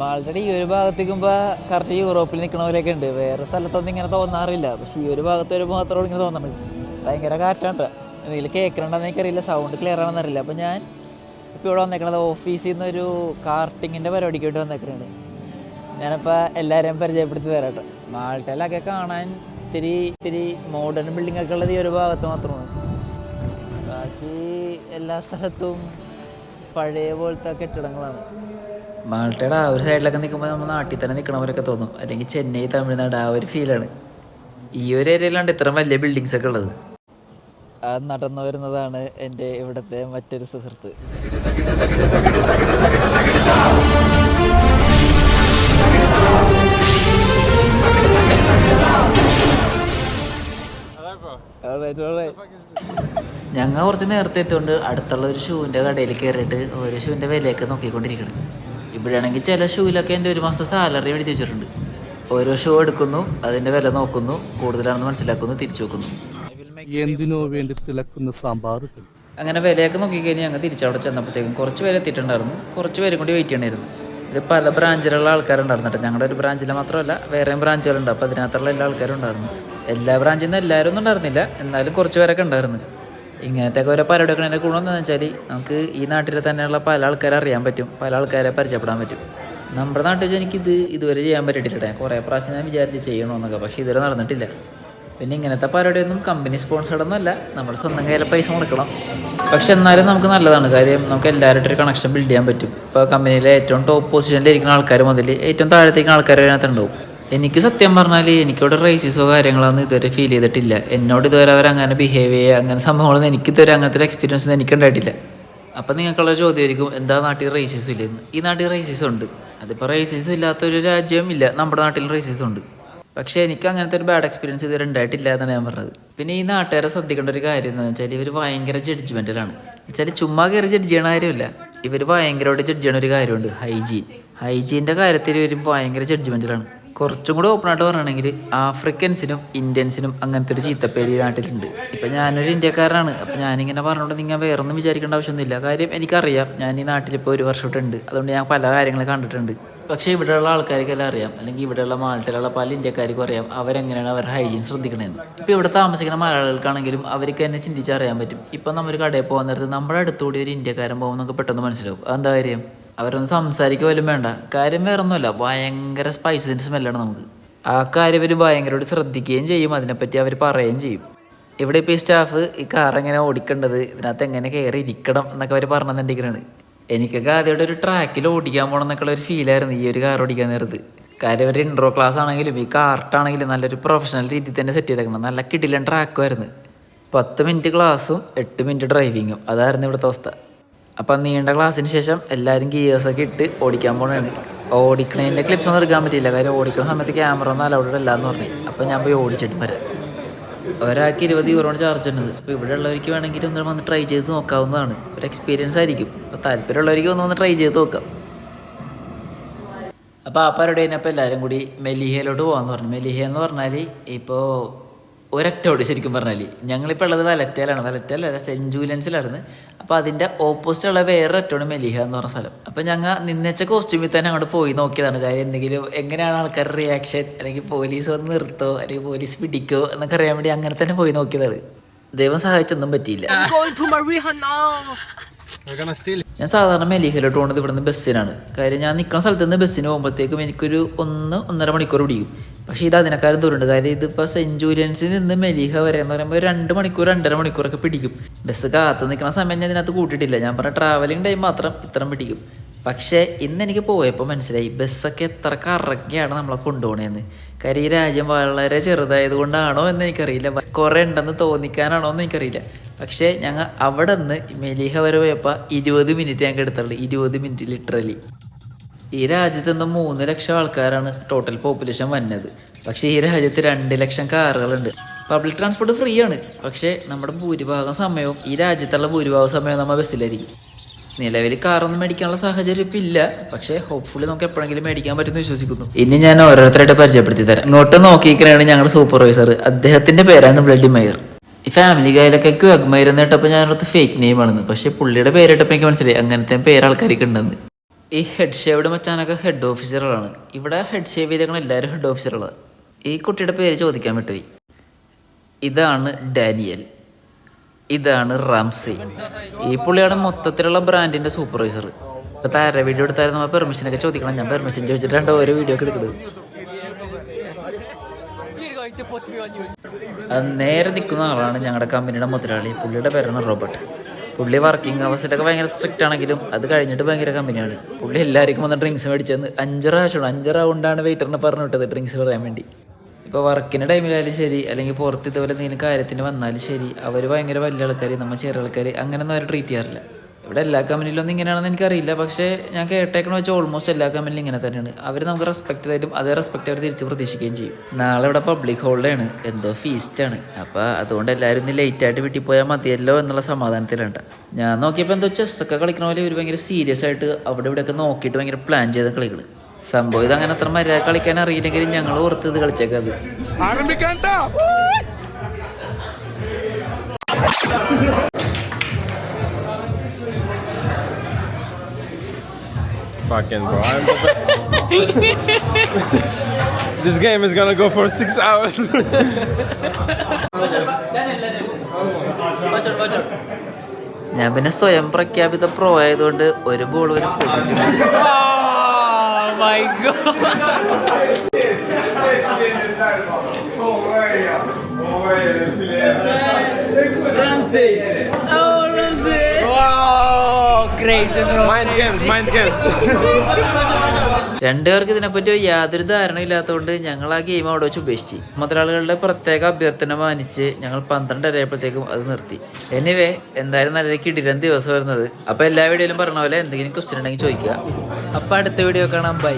മാൾട്ടയുടെ ഈ ഒരു ഭാഗത്ത് നിൽക്കുമ്പോൾ കറക്റ്റ് യൂറോപ്പിൽ നിൽക്കണ ഉണ്ട്. വേറെ സ്ഥലത്തൊന്നും ഇങ്ങനെ തോന്നാറില്ല പക്ഷേ ഈ ഒരു ഭാഗത്ത് ഒരു മാത്രമാണ് ഇങ്ങനെ തോന്നുന്നത് ഭയങ്കര കാറ്റാണ് എന്തെങ്കിലും കേൾക്കണമെന്ന് എനിക്കറിയില്ല. സൗണ്ട് ക്ലിയർ ആണെന്ന് അറിയില്ല. അപ്പോൾ ഞാൻ ഇപ്പോൾ ഇവിടെ വന്നേക്കണത് ഓഫീസിൽ നിന്നൊരു കാർട്ടിങ്ങിന്റെ പരിപാടിക്ക് വേണ്ടി വന്നേക്കുന്നുണ്ട് ഞാനപ്പോൾ എല്ലാവരെയും പരിചയപ്പെടുത്തി തരാം കേട്ടോ മാൾട്ടയിലൊക്കെ കാണാൻ ഇത്തിരി ഇത്തിരി മോഡേൺ ബിൽഡിംഗ് ഒക്കെ ഉള്ളത് ഈ ഒരു ഭാഗത്ത് മാത്രമാണ്. ബാക്കി എല്ലാ സ്ഥലത്തും പഴയ പോലത്തെ കെട്ടിടങ്ങളാണ്. മാൾട്ടയുടെ ആ ഒരു സൈഡിലൊക്കെ നിൽക്കുമ്പോൾ നമ്മൾ നാട്ടിൽ തന്നെ നിൽക്കണ പോലെയൊക്കെ തോന്നും. അല്ലെങ്കിൽ ചെന്നൈ തമിഴ്നാട് ആ ഒരു ഫീലാണ് ഈ ഒരു ഏരിയയിലാണ് ഇത്ര വലിയ ബിൽഡിങ്സ് ഒക്കെ ഉള്ളത്. അത് നടന്നു വരുന്നതാണ് എന്റെ ഇവിടുത്തെ മറ്റൊരു സുഹൃത്ത്. ഞങ്ങൾ കുറച്ച് നേരത്തെ എത്തുകൊണ്ട് അടുത്തുള്ള ഒരു ഷൂവിന്റെ കടയിൽ കയറിയിട്ട് ഒരു ഷൂവിന്റെ വിലയൊക്കെ നോക്കിക്കൊണ്ടിരിക്കണം. ഇവിടെയാണെങ്കിൽ ചില ഷൂവിലൊക്കെ എന്റെ ഒരു മാസം സാലറി എഴുതി വെച്ചിട്ടുണ്ട്. ഓരോ ഷൂ എടുക്കുന്നു അതിന്റെ വില നോക്കുന്നു കൂടുതലാണെന്ന് മനസ്സിലാക്കുന്നു തിരിച്ചു വെക്കുന്നു. എന്തിനോ വേണ്ടി തിളക്കുന്ന സാമ്പാർ അങ്ങനെ വിലയൊക്കെ നോക്കിക്കഴിഞ്ഞ് ഞങ്ങൾ തിരിച്ചവിടെ ചെന്നപ്പോഴത്തേക്കും കുറച്ച് പേര് എത്തിയിട്ടുണ്ടായിരുന്നു. കുറച്ച് പേരും കൂടി വെയിറ്റ് ചെയ്യണമായിരുന്നു ഇത് പല ബ്രാഞ്ചിലുള്ള ആൾക്കാരുണ്ടായിരുന്നു കേട്ടോ. ഞങ്ങളുടെ ഒരു ബ്രാഞ്ചിൽ മാത്രമല്ല വേറെയും ബ്രാഞ്ചുകളുണ്ട് അപ്പോൾ അതിനകത്തുള്ള എല്ലാ ആൾക്കാരും ഉണ്ടായിരുന്നു. എല്ലാ ബ്രാഞ്ചിൽ നിന്ന് എല്ലാവരും ഒന്നും ഉണ്ടായിരുന്നില്ല. എന്നാലും കുറച്ച് പേരൊക്കെ ഉണ്ടായിരുന്നു. ഇങ്ങനത്തെ ഓരോ പരിപാടി എന്റെ ഗുണം എന്താണെന്ന് വെച്ചാൽ നമുക്ക് ഈ നാട്ടിൽ തന്നെയുള്ള പല ആൾക്കാരെ അറിയാൻ പറ്റും. പല ആൾക്കാരെ പരിചയപ്പെടാൻ പറ്റും. നമ്മുടെ നാട്ടിൽ വെച്ച് എനിക്കിത് ഇതുവരെ ചെയ്യാൻ പറ്റിയിട്ടില്ല. കുറേ പ്രാവശ്യം ഞാൻ വിചാരിച്ച് ചെയ്യണമെന്നൊക്കെ പക്ഷേ ഇതുവരെ നടന്നിട്ടില്ല. പിന്നെ ഇങ്ങനത്തെ പരിപാടിയൊന്നും കമ്പനി സ്പോൺസർഡ് ഒന്നുമല്ല നമ്മൾ സ്വന്തം കയ്യിൽ പൈസ കൊടുക്കണം പക്ഷെ എന്നാലും നമുക്ക് നല്ലതാണ്. കാര്യം നമുക്ക് എല്ലാവരുടെ ഒരു കണക്ഷൻ ബിൽഡ് ചെയ്യാൻ പറ്റും. ഇപ്പോൾ കമ്പനിയിലെ ഏറ്റവും ടോപ്പ് പൊസിഷനിൽ ഇരിക്കുന്ന ആൾക്കാർ മുതൽ ഏറ്റവും താഴത്തേക്ക് ആൾക്കാർ അതിനകത്ത് ഉണ്ടാവും. എനിക്ക് സത്യം പറഞ്ഞാൽ എനിക്കിവിടെ റേസിസോ കാര്യങ്ങളൊന്നും ഇതുവരെ ഫീൽ ചെയ്തിട്ടില്ല. എന്നോട് ഇതുവരെ അവർ അങ്ങനെ ബിഹേവ് ചെയ്യുക അങ്ങനെ സംഭവങ്ങളൊന്നും എനിക്ക് ഇതുവരെ അങ്ങനത്തെ ഒരു എക്സ്പീരിയൻസ് എനിക്ക് ഉണ്ടായിട്ടില്ല അപ്പം നിങ്ങൾക്കുള്ള ചോദ്യമായിരിക്കും എന്താ നാട്ടിൽ റേസിസം ഇല്ലെന്ന് ഈ നാട്ടിൽ റേസിസം ഉണ്ട്. അതിപ്പോൾ റേസിസം ഇല്ലാത്തൊരു രാജ്യമില്ല നമ്മുടെ നാട്ടിൽ റേസിസം ഉണ്ട്. പക്ഷേ എനിക്ക് അങ്ങനത്തെ ഒരു ബാഡ് എക്സ്പീരിയൻസ് ഇതുവരെ ഉണ്ടായിട്ടില്ല എന്നാണ് ഞാൻ പറഞ്ഞത്. പിന്നെ ഈ നാട്ടുകാരെ ശ്രദ്ധിക്കേണ്ട ഒരു കാര്യം എന്ന് വെച്ചാൽ ഇവർ ഭയങ്കര ജഡ്ജ്മെന്റലാണ് വെച്ചാൽ ചുമ്മാ കയറി ജഡ്ജ് ചെയ്യണ കാര്യമില്ല. ഇവർ ഭയങ്കരമായിട്ട് ജഡ്ജ് ചെയ്യണ ഒരു കാര്യമുണ്ട് ഹൈജീൻ ഹൈജീന്റെ കാര്യത്തിൽ ഇവർ ഭയങ്കര ജഡ്ജ്മെന്റിലാണ് കുറച്ചും കൂടെ ഓപ്പൺ ആയിട്ട് പറയുകയാണെങ്കിൽ ആഫ്രിക്കൻസിനും ഇന്ത്യൻസിനും അങ്ങനത്തെ ഒരു ചീത്തപ്പേര് നാട്ടിലുണ്ട്. ഇപ്പം ഞാനൊരു ഇന്ത്യക്കാരനാണ്. അപ്പം ഞാനിങ്ങനെ പറഞ്ഞുകൊണ്ട് നിങ്ങൾ വേറൊന്നും വിചാരിക്കേണ്ട ആവശ്യമൊന്നുമില്ല. കാര്യം എനിക്കറിയാം ഞാൻ ഈ നാട്ടിലിപ്പോൾ ഒരു വർഷമായിട്ടുണ്ട് അതുകൊണ്ട് ഞാൻ പല കാര്യങ്ങളും കണ്ടിട്ടുണ്ട്. പക്ഷേ ഇവിടെയുള്ള ആൾക്കാർക്കെല്ലാം അറിയാം. അല്ലെങ്കിൽ ഇവിടെയുള്ള മാൾട്ടിലുള്ള പല ഇന്ത്യക്കാർക്കും അറിയാം അവരെങ്ങനെയാണ് അവരുടെ ഹൈജീൻ ശ്രദ്ധിക്കണമെന്ന് ഇപ്പോൾ ഇവിടെ താമസിക്കുന്ന മലയാളികൾക്കാണെങ്കിലും അവർക്ക് തന്നെ ചിന്തിച്ചറിയാൻ പറ്റും. ഇപ്പം നമ്മൾ കടയിൽ പോകാൻ നേരത്ത് നമ്മുടെ അടുത്തുകൂടി ഒരു ഇന്ത്യക്കാരൻ പോകുമ്പോൾ നമുക്ക് പെട്ടെന്ന് മനസ്സിലാവും. അതെന്താ കാര്യം? അവരൊന്നും സംസാരിക്കുക പോലും വേണ്ട. കാര്യം വേറെ ഒന്നുമല്ല ഭയങ്കര സ്പൈസിന്റെ സ്മെല്ലാണ് നമുക്ക്. ആ കാര്യം ഇവർ ഭയങ്കരമായിട്ട് ശ്രദ്ധിക്കുകയും ചെയ്യും അതിനെപ്പറ്റി അവർ പറയുകയും ചെയ്യും. ഇവിടെ ഇപ്പോൾ ഈ സ്റ്റാഫ് ഈ കാർ എങ്ങനെ ഓടിക്കേണ്ടത് ഇതിനകത്ത് എങ്ങനെ കയറി ഇരിക്കണം എന്നൊക്കെ അവർ പറഞ്ഞിട്ടുണ്ടെങ്കിലാണ് എനിക്കൊക്കെ ആദ്യമായിട്ട് ഒരു ട്രാക്കിൽ ഓടിക്കാൻ പോകണം എന്നൊക്കെയുള്ള ഒരു ഫീലായിരുന്നു ഈ ഒരു കാർ ഓടിക്കാൻ നേരത്ത്. കാര്യം ഒരു ഇൻട്രോ ക്ലാസ് ആണെങ്കിലും ഈ കാർട്ടാണെങ്കിലും നല്ലൊരു പ്രൊഫഷണൽ രീതിയിൽ തന്നെ സെറ്റ് ചെയ്തേക്കണം നല്ല കിടിലൻ ട്രാക്കുമായിരുന്നു പത്ത് മിനിറ്റ് ക്ലാസ്സും എട്ട് മിനിറ്റ് ഡ്രൈവിങ്ങും അതായിരുന്നു ഇവിടുത്തെ അവസ്ഥ. അപ്പം നീണ്ട ക്ലാസ്സിന് ശേഷം എല്ലാവരും ഗിയേഴ്സൊക്കെ ഇട്ട് ഓടിക്കാൻ പോകണതാണ് ഓടിക്കണതിന്റെ ക്ലിപ്സ് ഒന്നും എടുക്കാൻ പറ്റിയില്ല. കാര്യം ഓടിക്കുന്ന സമയത്ത് ക്യാമറ ഒന്നും അലൗഡ് അല്ല എന്ന് പറഞ്ഞു. അപ്പം ഞാൻ പോയി ഓടിച്ചിട്ട് വരാം. ഒരാൾക്ക് ഇരുപത് യൂറോണ് ചാർജ് ഉണ്ട് അപ്പോൾ ഇവിടെ ഉള്ളവർക്ക് വേണമെങ്കിൽ ഒന്ന് വന്ന് ട്രൈ ചെയ്ത് നോക്കാവുന്നതാണ്. ഒരു എക്സ്പീരിയൻസ് ആയിരിക്കും. അപ്പോൾ താല്പര്യമുള്ളവർക്ക് ഒന്ന് വന്ന് ട്രൈ ചെയ്ത് നോക്കാം. അപ്പോൾ ആ പരുടെ കഴിഞ്ഞപ്പോൾ എല്ലാവരും കൂടി മെലിഹയിലോട്ട് പോകാമെന്ന് പറഞ്ഞു. മെലിഹ എന്ന് പറഞ്ഞാൽ ഇപ്പോൾ ഒരറ്റോട് ശരിക്കും പറഞ്ഞാൽ ഞങ്ങളിപ്പോൾ ഉള്ളത് വലറ്റയിലാണ് വലറ്റയിലല്ല സെന്റ് ജൂലിയൻസിലായിരുന്നു. അപ്പോൾ അതിന്റെ ഓപ്പോസിറ്റ് ഉള്ള വേറെ അറ്റോണ് മെലിഹ എന്ന് പറഞ്ഞ സ്ഥലം. അപ്പോൾ ഞങ്ങൾ നിന്നച്ച കോസ്റ്റ്യൂമിൽ തന്നെ അങ്ങോട്ട് പോയി നോക്കിയതാണ്. കാര്യം എന്തെങ്കിലും എങ്ങനെയാണ് ആൾക്കാരുടെ റിയാക്ഷൻ അല്ലെങ്കിൽ പോലീസ് വന്ന് നിർത്തോ? അല്ലെങ്കിൽ പോലീസ് പിടിക്കോ? എന്നൊക്കെ അറിയാൻ വേണ്ടി അങ്ങനെ തന്നെ പോയി നോക്കിയതാണ്. ദൈവം സഹായിച്ചൊന്നും പറ്റിയില്ല. ഞാൻ സാധാരണ മെലിഹല പോകുന്നത് ഇവിടുന്ന് ബസ്സിനാണ്. കാര്യം ഞാൻ നിൽക്കുന്ന സ്ഥലത്ത് നിന്ന് ബസ്സിന് പോകുമ്പോഴത്തേക്കും എനിക്കൊരു ഒന്ന് ഒന്നര മണിക്കൂർ പിടിക്കും. പക്ഷേ ഇത് അതിനെക്കാളും ദൂരമുണ്ട് കാര്യം ഇതിപ്പോൾ സെന്റ് ജൂലിയൻസിൽ നിന്ന് മെലിഹ വരെ എന്ന് പറയുമ്പോൾ രണ്ട് മണിക്കൂർ രണ്ടര മണിക്കൂറൊക്കെ പിടിക്കും. ബസ് കാത്ത് നിൽക്കുന്ന സമയം ഞാൻ ഇതിനകത്ത് കൂട്ടിയിട്ടില്ല. ഞാൻ പറഞ്ഞ ട്രാവലിംഗ് ടൈം മാത്രം ഇത്രയും പിടിക്കും. പക്ഷേ ഇന്ന് എനിക്ക് പോയപ്പോൾ മനസ്സിലായി ബസ്സൊക്കെ എത്ര കറക്കിയാണ് നമ്മളെ കൊണ്ടുപോകണേന്ന് കാര്യം ഈ രാജ്യം വളരെ ചെറുതായത് കൊണ്ടാണോ എന്ന് എനിക്കറിയില്ല. കുറേ ഉണ്ടെന്ന് തോന്നിക്കാനാണോ എന്ന് എനിക്കറിയില്ല. പക്ഷേ ഞങ്ങൾ അവിടെ നിന്ന് മെലിഹ വരെ പോയപ്പോൾ ഇരുപത് മിനിറ്റ് ഞങ്ങൾക്ക് എടുത്തുള്ളൂ. ഇരുപത് മിനിറ്റ് ലിറ്ററലി ഈ രാജ്യത്ത് നിന്ന് മൂന്ന് ലക്ഷം ആൾക്കാരാണ് ടോട്ടൽ പോപ്പുലേഷൻ വന്നത്. പക്ഷേ ഈ രാജ്യത്ത് രണ്ട് ലക്ഷം കാറുകളുണ്ട്. പബ്ലിക് ട്രാൻസ്പോർട്ട് ഫ്രീ ആണ്. പക്ഷേ നമ്മുടെ ഭൂരിഭാഗം സമയവും ഈ രാജ്യത്തുള്ള ഭൂരിഭാഗം സമയവും നമ്മൾ ബസ്സിലായിരിക്കും നിലവിൽ കാറൊന്നും മേടിക്കാനുള്ള സാഹചര്യം ഇപ്പം ഇല്ല. പക്ഷേ ഹോപ്പ്ഫുള്ളി നമുക്ക് എപ്പോഴെങ്കിലും മേടിക്കാൻ പറ്റുമെന്ന് വിശ്വസിക്കുന്നു. ഇനി ഞാൻ ഓരോരുത്തരായിട്ട് പരിചയപ്പെടുത്തി തരാം. ഇങ്ങോട്ട് നോക്കിയിരിക്കണാണ് ഞങ്ങളുടെ സൂപ്പർവൈസർ അദ്ദേഹത്തിന്റെ പേരാണ് ബ്ലഡി മയർ ഈ ഫാമിലി ഗായിലൊക്കെ എന്ന് കേട്ടപ്പോൾ ഞാനടുത്ത് ഫേക്ക് നെയിം ആണെന്ന്. പക്ഷേ പുള്ളിയുടെ പേരിട്ടപ്പോൾ എനിക്ക് മനസ്സിലായി. അങ്ങനത്തെ പേര് ആൾക്കാർക്ക് ഉണ്ടെന്ന്. ഈ ഹെഡ് ഷേവ്ഡ് മച്ചാനൊക്കെ ഹെഡ് ഓഫീസറുകളാണ് ഇവിടെ ഹെഡ് ഷേവ് ചെയ്തേക്കണ എല്ലാവരും ഹെഡ് ഓഫീസറുകളാണ് ഈ കുട്ടിയുടെ പേര് ചോദിക്കാൻ വിട്ടുപോയി. ഇതാണ് ഡാനിയൽ. ഇതാണ് റാംസി. ഈ പുള്ളിയാണ് മൊത്തത്തിലുള്ള ബ്രാൻഡിന്റെ സൂപ്പർവൈസർ ഇപ്പോൾ താര വീഡിയോ എടുത്തായിരുന്നു നമ്മൾ പെർമിഷനൊക്കെ ചോദിക്കണം. ഞാൻ പെർമിഷൻ ചോദിച്ചിട്ടാണ് ഓരോ വീഡിയോ ഒക്കെ എടുക്കുന്നത്. നേരെ നിൽക്കുന്ന ആളാണ് ഞങ്ങളുടെ കമ്പനിയുടെ മുതലാളി. പുള്ളിയുടെ പേരാണ് റോബർട്ട്. പുള്ളി വർക്കിംഗ് അവസ്ഥയൊക്കെ ഭയങ്കര സ്ട്രിക്റ്റ് ആണെങ്കിലും അത് കഴിഞ്ഞിട്ട് ഭയങ്കര കമ്പനിയാണ്. പുള്ളി എല്ലാവർക്കും വന്ന് ഡ്രിങ്ക്സ് മേടിച്ചെന്ന് അഞ്ച് പ്രാവശ്യമാണ്. അഞ്ച് റൗണ്ടാണ് വെയിറ്ററിനെ പറഞ്ഞു വിട്ടത് ഡ്രിങ്ക്സ് പറയാൻ വേണ്ടി. ഇപ്പോൾ വർക്കിന്റെ ടൈമിലായാലും ശരി അല്ലെങ്കിൽ പുറത്ത് ഇതുപോലെ എന്തെങ്കിലും കാര്യത്തിന് വന്നാലും ശരി അവർ ഭയങ്കര വലിയ ആൾക്കാർ നമ്മൾ ചെറിയ ആൾക്കാർ അങ്ങനെയൊന്നും അവർ ട്രീറ്റ് ചെയ്യാറില്ല. ഇവിടെ എല്ലാ കമ്പനിയിലൊന്നും ഇങ്ങനെയാണെന്ന് എനിക്കറിയില്ല. പക്ഷേ ഞാൻ കേട്ടേക്കണ വെച്ചാൽ ഓൾമോസ്റ്റ് എല്ലാ കമ്പനിയിലും ഇങ്ങനെ തന്നെയാണ്. അവർ നമുക്ക് റെസ്പെക്ട് തരും. അതേ റെസ്പെക്ട് അവർ തിരിച്ച് പ്രതീക്ഷിക്കുകയും ചെയ്യും. നാളെ ഇവിടെ പബ്ലിക് ഹോളിഡേ ആണ്. എന്തോ ഫീസ്റ്റ് ആണ്. അപ്പോൾ അതുകൊണ്ട് എല്ലാവരും ഇന്ന് ലേറ്റ് ആയിട്ട് വീട്ടിൽ പോയാൽ മതിയല്ലോ എന്നുള്ള സമാധാനത്തിലുണ്ട് ഞാൻ നോക്കിയപ്പോൾ എന്തോ ചെസ്സൊക്കെ കളിക്കണ പോലെ ഇവർ ഭയങ്കര സീരിയസ് ആയിട്ട് അവിടെ ഇവിടെയൊക്കെ നോക്കിയിട്ട് ഭയങ്കര പ്ലാൻ ചെയ്ത കളികൾ സംഭവം ഇത് അങ്ങനെ അത്ര മര്യാദ കളിക്കാൻ അറിയില്ലെങ്കിലും ഞങ്ങൾ ഓർത്ത് ഇത് കളിച്ചേക്കത് ആരംഭിക്കാൻ Fucking bro, I'm the best. this game is gonna go for six hours. ഞാൻ പിന്നെ സ്വയം പ്രഖ്യാപിത പ്രോ ആയതുകൊണ്ട് ഒരു ബോൾ ഒരു പൊട്ടിട്ടുണ്ട് mind games, mind games. രണ്ടുപേർക്ക് ഇതിനെപ്പറ്റി യാതൊരു ധാരണയില്ലാത്തതുകൊണ്ട് ഞങ്ങൾ ആ ഗെയിം അവിടെ വെച്ച് ഉപേക്ഷിച്ചു. മുതലാളികളുടെ പ്രത്യേക അഭ്യർത്ഥന മാനിച്ച് ഞങ്ങൾ പന്ത്രണ്ട് ആയപ്പോഴത്തേക്കും അത് നിർത്തി. എനിവേ എന്തായാലും നല്ല കിടിലൻ ദിവസം വരുന്നത്. അപ്പോൾ എല്ലാ വീഡിയോയിലും പറഞ്ഞ പോലെ എന്തെങ്കിലും ക്വസ്റ്റ്യൻ ഉണ്ടെങ്കിൽ ചോദിക്കുക. അപ്പോൾ അടുത്ത വീഡിയോ കാണാം. ബൈ